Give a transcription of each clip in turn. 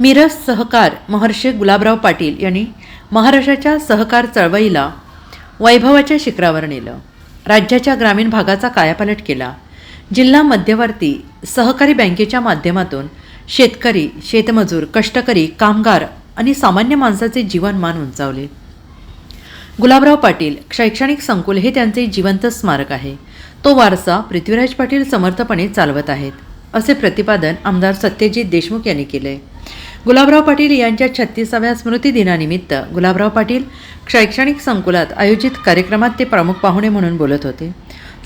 मिरज सहकार महर्षी गुलाबराव पाटील यांनी महाराष्ट्राच्या सहकार चळवळीला वैभवाच्या शिखरावर नेलं. राज्याच्या ग्रामीण भागाचा कायापालट केला. जिल्हा मध्यवर्ती सहकारी बँकेच्या माध्यमातून शेतकरी शेतमजूर कष्टकरी कामगार आणि सामान्य माणसाचे जीवनमान उंचावले. गुलाबराव पाटील शैक्षणिक संकुल हे त्यांचे जिवंत स्मारक आहे. तो वारसा पृथ्वीराज पाटील समर्थपणे चालवत आहेत असे प्रतिपादन आमदार सत्यजित देशमुख यांनी केले. गुलाबराव पाटील यांच्या छत्तीसाव्या स्मृतिदिनानिमित्त गुलाबराव पाटील शैक्षणिक संकुलात आयोजित कार्यक्रमात ते प्रमुख पाहुणे म्हणून बोलत होते.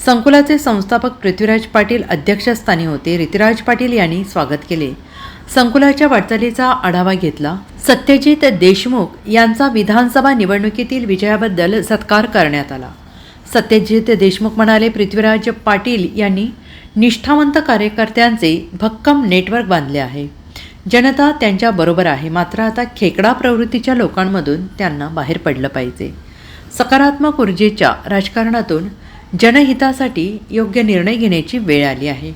संकुलाचे संस्थापक पृथ्वीराज पाटील अध्यक्षस्थानी होते. ऋतुराज पाटील यांनी स्वागत केले. संकुलाच्या वाटचालीचा आढावा घेतला. सत्यजित देशमुख यांचा विधानसभा निवडणुकीतील विजयाबद्दल सत्कार करण्यात आला. सत्यजित देशमुख म्हणाले पृथ्वीराज पाटील यांनी निष्ठावंत कार्यकर्त्यांचे भक्कम नेटवर्क बांधले आहे. जनता त्यांच्या बरोबर आहे. मात्र आता खेकडा प्रवृत्तीच्या लोकांमधून त्यांना बाहेर पडलं पाहिजे. सकारात्मक ऊर्जेच्या राजकारणातून जनहितासाठी योग्य निर्णय घेण्याची वेळ आली आहे.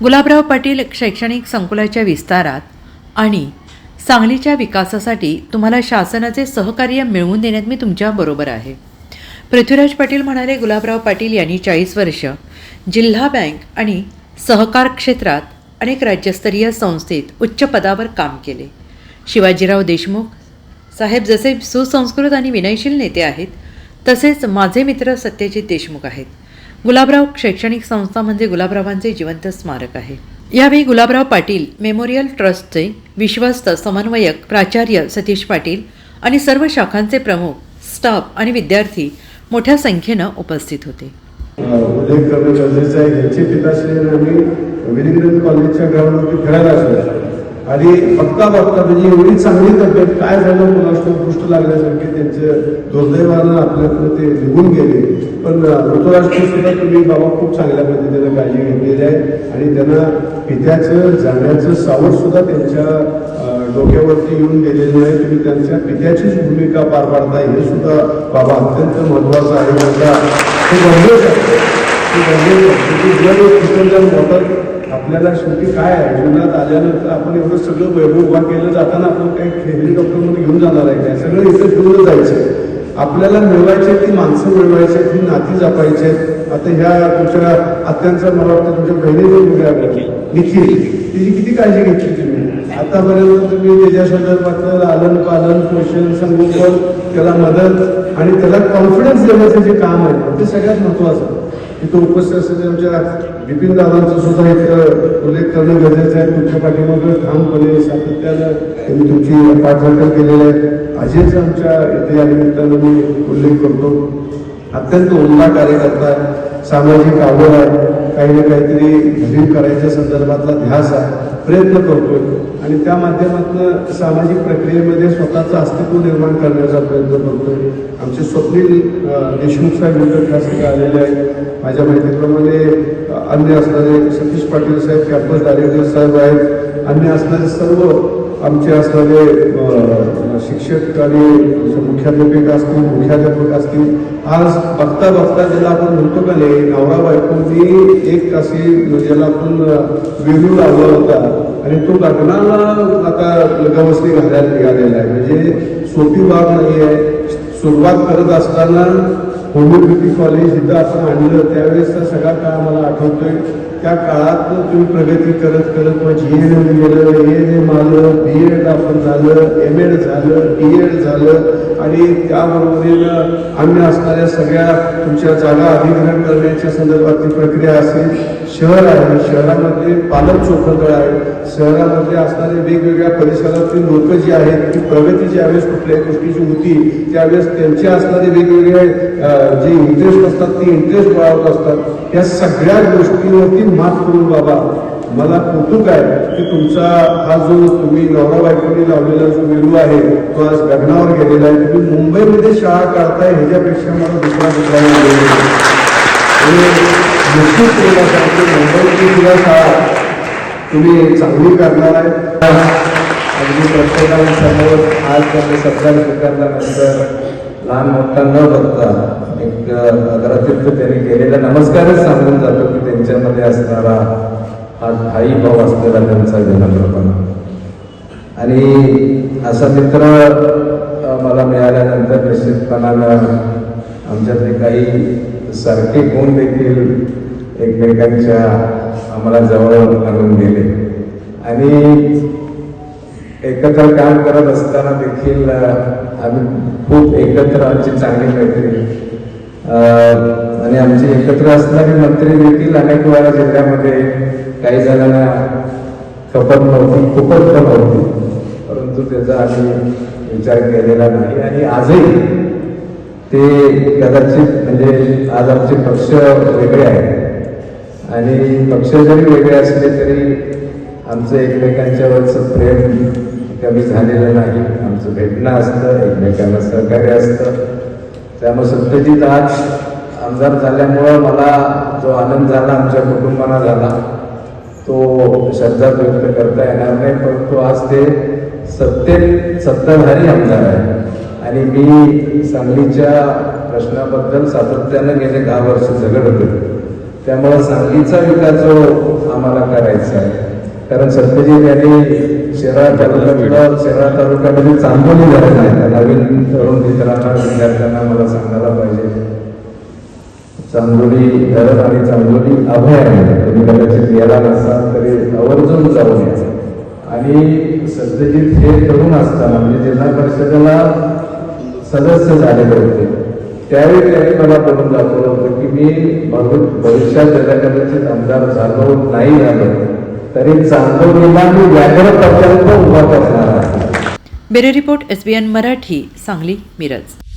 गुलाबराव पाटील शैक्षणिक संकुलाच्या विस्तारात आणि सांगलीच्या विकासासाठी तुम्हाला शासनाचे सहकार्य मिळवून देण्यात मी तुमच्याबरोबर आहे. पृथ्वीराज पाटील म्हणाले गुलाबराव पाटील यांनी चाळीस वर्ष जिल्हा बँक आणि सहकार क्षेत्रात अनेक राज्यस्तरीय संस्थेत उच्च पदावर काम केले. शिवाजीराव देशमुख साहेब जसे सुसंस्कृत आणि विनयशील नेते आहेत तसेच माझे मित्र सत्यजित देशमुख आहेत. गुलाबराव शैक्षणिक संस्था म्हणजे गुलाबरावांचे जिवंत स्मारक आहे. यावेळी गुलाबराव पाटील मेमोरियल ट्रस्टचे विश्वस्त समन्वयक प्राचार्य सतीश पाटील आणि सर्व शाखांचे प्रमुख स्टाफ आणि विद्यार्थी मोठ्या संख्येनं उपस्थित होते. उल्लेख कॉलेजच्या ग्राउंडवरती फिरायला असलो आणि बघता बघता म्हणजे एवढी चांगली तब्येत काय झालं कोणाष्ट गोष्ट लागल्यासारखे त्यांचे दुर्दैवानं आपल्याकडे ते निघून गेले. पण ऋतुराष्ट्र सुद्धा तुम्ही बाबा खूप चांगल्या पद्धतीने काळजी घेतलेली आहे. आणि त्यांना पित्याचं जाण्याचं सावट सुद्धा त्यांच्या डोक्यावरती येऊन गेलेलं आहे. तुम्ही त्यांच्या पित्याचीच भूमिका पार पाडताय हे सुद्धा बाबा अत्यंत महत्वाचं आहे. माझा हे गरजेचं आहे हे गरजेचं आहे मोटर आपल्याला शेवटी काय आहे? जीवनात आल्यानंतर आपण एवढं सगळं वैभव उभा केलं जाताना आपण काही हेलिकॉप्टरमध्ये घेऊन जाणार आहे काय? सगळं इथं घेऊन जायचं आपल्याला मिळवायचे ती माणसं मिळवायची ती नाती जपायचे आता ह्या तुमच्या आत्यांचा मला वाटतं तुमच्या बहिणीने मुलगा निखिल तिची किती काळजी घेतली तुम्ही? आतापर्यंत तुम्ही त्याच्या संदर्भात लालन पालन पोषण संगोपन त्याला मदत आणि त्याला कॉन्फिडन्स देण्याचं जे काम आहे ते सगळ्यात महत्वाचं. तिथं इथं उपस्थित असलेल्या आमच्या बिपिन दादांचा सुद्धा एक उल्लेख करणं गरजेचं आहे. तुमच्या पाठीमागं ठामपणे सातत्यानं त्यांनी तुमची पाठराखण केलेली आहे. अजेच आमच्या इथे या निमित्तानं मी उल्लेख करतो. अत्यंत उमदा कार्यकर्ता सामाजिक आवड आहे काही ना काहीतरी नवीन करायच्या संदर्भातला ध्यास आहे प्रयत्न करतोय. आणि त्या माध्यमातून सामाजिक प्रक्रियेमध्ये स्वतःचं अस्तित्व निर्माण करण्याचा प्रयत्न करतोय. आमचे स्वप्नील देशमुख साहेब इथं आलेले आहेत. माझ्या माहितीप्रमाणे अन्य असणारे सतीश पाटील साहेब कॅम्पस डायरेक्टर साहेब आहेत. अन्य असणारे सर्व आमचे असणारे शिक्षक आणि मुख्याध्यापिका असतील मुख्याध्यापक असतील आज बघता बघता ज्याला आपण म्हणतो का नाही नवरा बायकोनी एक अशी ज्याला आपण वेगळू लावला होता. आणि तो लग्नाला आता लगवसनी घालायला निघालेला आहे. म्हणजे सोपी बाब नाही आहे सुरुवात करत असताना होमिओपॅथी कॉलेज इथं आपण आणलं त्यावेळेसचा सगळा काळ मला आठवतोय. त्या काळात तुम्ही प्रगती करत करत मग जी एन एम गेलं ए एम आलं बी एड आपण झालं एम एड झालं डी एड झालं आणि त्याबरोबरीनं आम्ही असणाऱ्या सगळ्या तुमच्या जागा अधिग्रहण करण्याच्या संदर्भातली प्रक्रिया असेल. शहर आहे शहरामध्ये पालक चौकदळ आहे शहरामध्ये असणारे वेगवेगळ्या परिसरातली लोक जी आहेत ती प्रगती ज्यावेळेस कुठल्याही गोष्टीची होती त्यावेळेस त्यांचे असणारे वेगवेगळे जे इंटरेस्ट असतात ते इंटरेस्ट वाढवत असतात. या सगळ्या गोष्टीवरती मात करून बाबा मला कौतुक आहे की तुमचा हा जो तुम्ही नवरा बायकोनी लावलेला जो वेलू आहे तो आज लग्नावर गेलेला आहे. तुम्ही मुंबईमध्ये शाळा काढताय ह्याच्यापेक्षा मला दुसरा दुसरा निश्चित तुम्हाला सांगतो मुंबईची सुद्धा शाळा तुम्ही चांगली करणार आहे अगदी प्रत्येकासमोर आज त्यांनी सत्कार स्वीकारल्यानंतर लहान मोठा न बघता एक नगरातीर्थ त्यांनी केलेला नमस्कारच सांगून जातो की त्यांच्यामध्ये असणारा हा भाई भाव असलेला त्यांचा जन्मप्रमाण आणि असा मित्र मला मिळाल्यानंतर निश्चितपणानं आमच्यातले काही सारखे गुण देखील एकमेकांच्या आम्हाला जवळ आणून गेले. आणि एकत्र काम करत असताना देखील आम्ही खूप एकत्र आमची चांगली मैत्री. आणि आमची एकत्र असणारी मंत्री देखील अनेक वेळा जिल्ह्यामध्ये काही जणांना खपत नव्हती खूपच पण होती. परंतु त्याचा आम्ही विचार केलेला नाही. आणि आजही ते कदाचित म्हणजे आज आमचे पक्ष वेगळे आहेत. आणि पक्ष जरी वेगळे असले तरी आमचं एकमेकांच्यावरचं प्रेम कमी झालेलं नाही. आमचं भेटणं असतं एकमेकांना सहकार्य असतं. त्यामुळे सत्यजित आज आमदार झाल्यामुळं मला जो आनंद झाला आमच्या कुटुंबाला झाला तो शब्दात व्यक्त करता येणार नाही. परंतु आज ते सत्तेत सत्ताधारी आमदार आहे आणि मी सांगलीच्या प्रश्नाबद्दल सातत्यानं गेले दहा वर्ष झगड होते. त्यामुळे सांगलीचा विकास जो आम्हाला करायचा आहे. कारण सत्यजित यांनी शिराळा तालुक्यातलं शिराळा तालुक्यामध्ये चांदोली धरण आहे. नवीन तरुण मित्रांना विद्यार्थ्यांना मला सांगायला पाहिजे. चांदोली धरण आणि चांदोली अभयारण्य तुम्ही कदाचित गेला नसाल तरी आवर्जून जाऊन आणि सत्यजित हे तरुण असताना म्हणजे जिल्हा परिषदेला सदस्य झालेले होते त्यावेळी त्यांनी मला करून दाखवलं होतं की मी भवि- भविष्यात जरा कदाचित आमदार झालो नाही झालो. तरी चांदोलीला मी व्याघ्र प्रकल्प उभा करणार आहे. Bureau report S B N Marathi Sangli Miraj.